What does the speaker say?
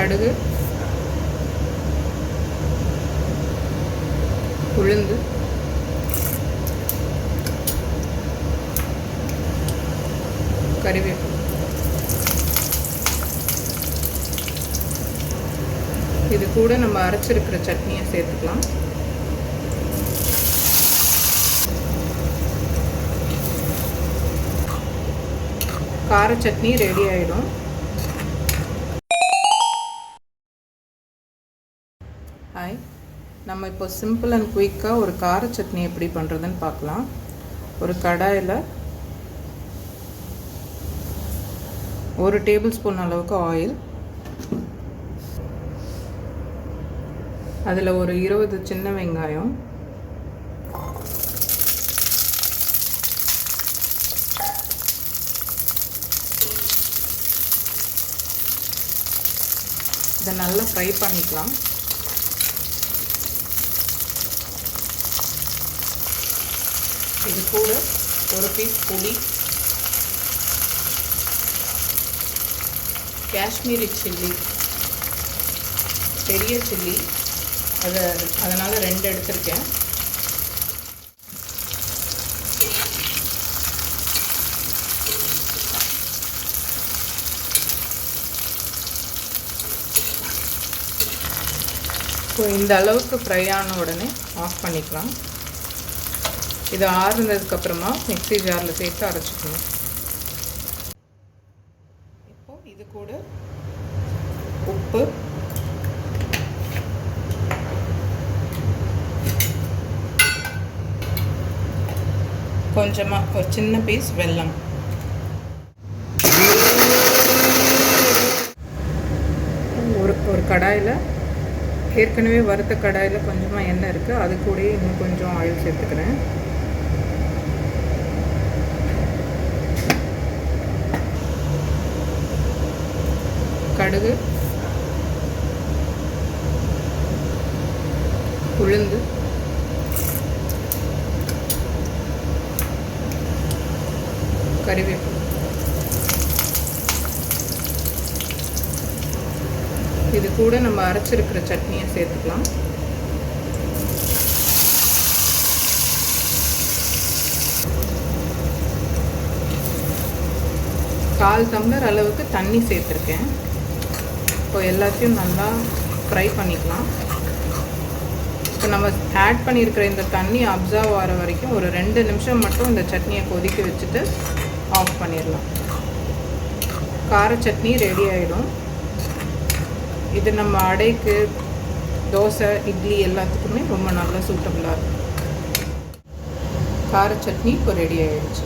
கடுகு உளுந்து கறிவேப்பிலை இது கூட நம்ம அரைச்சிருக்கிற சட்னியை சேர்த்துக்கலாம். கார சட்னி ரெடி ஆகிடும் ஹாய் நம்ம இப்போ சிம்பிள் அண்ட் குயிக்காக ஒரு கார சட்னி எப்படி பண்ணுறதுன்னு பார்க்கலாம். ஒரு கடாயில் ஒரு டேபிள் ஸ்பூன் அளவுக்கு ஆயில் அதில் ஒரு இருபது சின்ன வெங்காயம். இதை நல்லா ஃப்ரை பண்ணிக்கலாம். இது கூட. ஒரு பீஸ் புளி. காஷ்மீரி சில்லி. பெரிய சில்லி. அதை அதனால் ரெண்டு எடுத்திருக்கேன். ஸோ இந்த அளவுக்கு ஃப்ரை ஆன உடனே ஆஃப் பண்ணிக்கலாம். இது ஆறுனதுக்கப்புறமா மிக்ஸி ஜாரில் சேர்த்து அரைச்சிக்கணும். இப்போ இது கூட உப்பு. கொஞ்சமாக ஒரு சின்ன பீஸ் வெல்லம். ஒரு ஒரு கடாயில் ஏற்கனவே வறுத்த கடாயில் கொஞ்சமாக எண்ணெய் இருக்குது அது கூடயே இன்னும் கொஞ்சம் ஆயில் சேர்த்துக்கிறேன். கடுகு உளுந்து கறிவேப்பிலை இது கூட நம்ம அரைச்சிருக்கிற சட்னியை சேர்த்துக்கலாம். கால் டம்ளர் அளவுக்கு தண்ணி சேர்த்துருக்கேன். இப்போ எல்லாத்தையும் நல்லா ஃப்ரை பண்ணிக்கலாம். இப்போ நம்ம ஆட் பண்ணியிருக்கிற இந்த தண்ணி அப்சர்வ் ஆகிற வரைக்கும் ஒரு ரெண்டு நிமிஷம் மட்டும் இந்த சட்னியை கொதிக்க வச்சுட்டு ஆஃப் பண்ணிடலாம். கார சட்னி ரெடி ஆகிடும் இது நம்ம அடைக்கு தோசை இட்லி எல்லாத்துக்குமே ரொம்ப நல்லா சூட்டபுளாக இருக்கும். கார சட்னி இப்போ ரெடி ஆகிடுச்சு